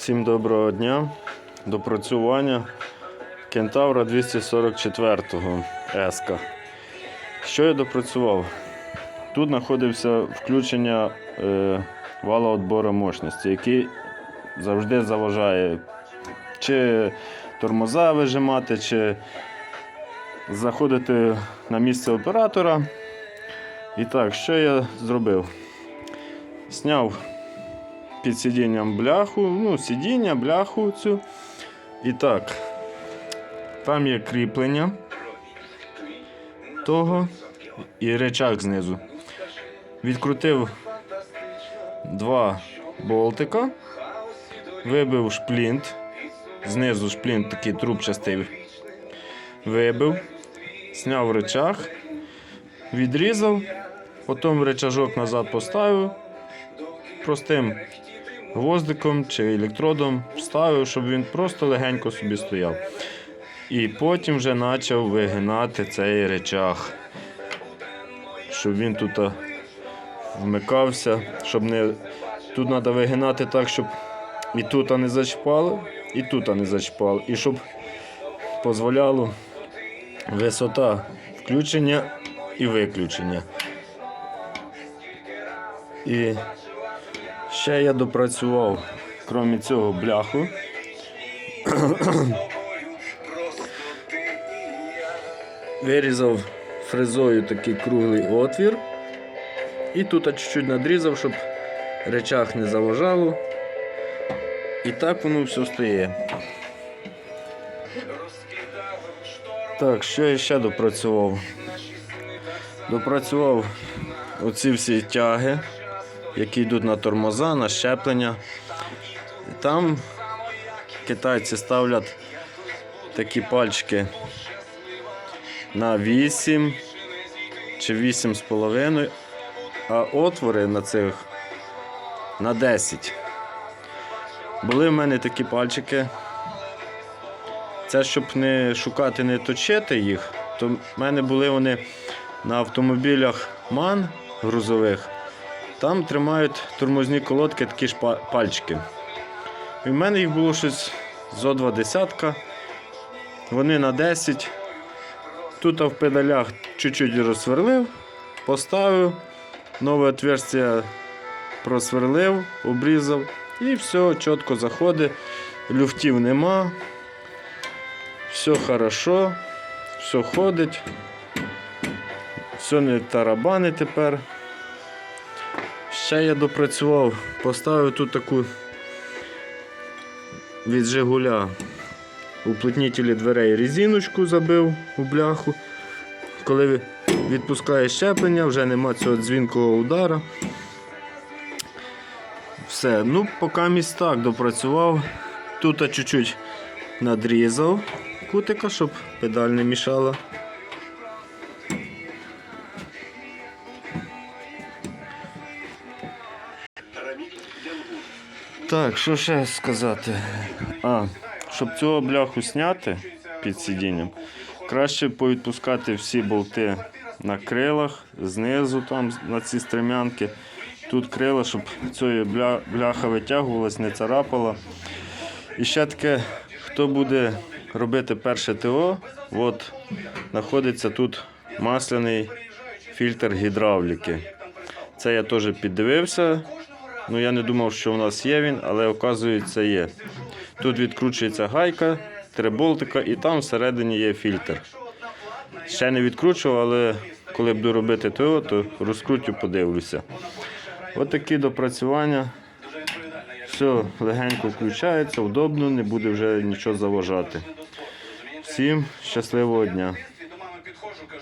Всім доброго дня. Допрацювання Кентавра 244 еска. Що я допрацював? Тут знаходився включення е, вала відбору мощності, який завжди заважає чи тормоза вижимати, чи заходити на місце оператора. І так, що я зробив? Сняв під сидінням бляху, ну, сидіння, бляху цю. І так, там є кріплення того і речах знизу. Відкрутив два болтика, вибив шплінт. Знизу шплінт такий трубчастий. Вибив, зняв речах, відрізав, потім речажок назад поставив простим гвоздиком чи електродом вставив, щоб він просто легенько собі стояв. І потім вже почав вигинати цей речах, щоб він тут вмикався, щоб не. Тут треба вигинати так, щоб і тут не зачіпало, і тут не зачіпало. І щоб дозволяло висота включення і виключення. І Ще я допрацював, крім цього, бляху. Вирізав фрезою такий круглий отвір. І тут чуть-чуть надрізав, щоб речах не заважало. І так воно все стає. Так, що я ще допрацював? Допрацював оці всі тяги які йдуть на тормоза, на щеплення. Там китайці ставлять такі пальчики на 8 чи 8,5, а отвори на цих на 10. Були в мене такі пальчики. Це щоб не шукати, не точити їх, то в мене були вони на автомобілях МАН грузових. Там тримають тормозні колодки, такі ж пальчики. І в мене їх було щось зо два десятка. Вони на 10. Тут в педалях чуть-чуть розсверлив, поставив, нове отверстие просверлив, обрізав і все чітко заходить. Люфтів нема. Все хорошо, все ходить, все не тарабани тепер. Ще я допрацював, поставив тут таку від Жигуля уплотнітелі дверей резиночку забив у бляху. Коли відпускає щеплення, вже нема цього дзвінкового удара. Все, ну поки місь так допрацював. Тут чуть-чуть надрізав кутика, щоб педаль не мішала. Так, що ще сказати? А, щоб цього бляху зняти під сидінням, краще повідпускати всі болти на крилах, знизу там на ці стремянки. Тут крила, щоб цієї бля, бляха витягувалась, не царапала. І ще таке, хто буде робити перше ТО, от знаходиться тут масляний фільтр гідравліки. Це я теж піддивився. Ну я не думав, що у нас є він, але оказується є. Тут відкручується гайка, три болтика і там всередині є фільтр. Ще не відкручував, але коли буду робити ТО, то розкрутю, подивлюся. От такі допрацювання. Все легенько включається, удобно, не буде вже нічого заважати. Всім щасливого дня!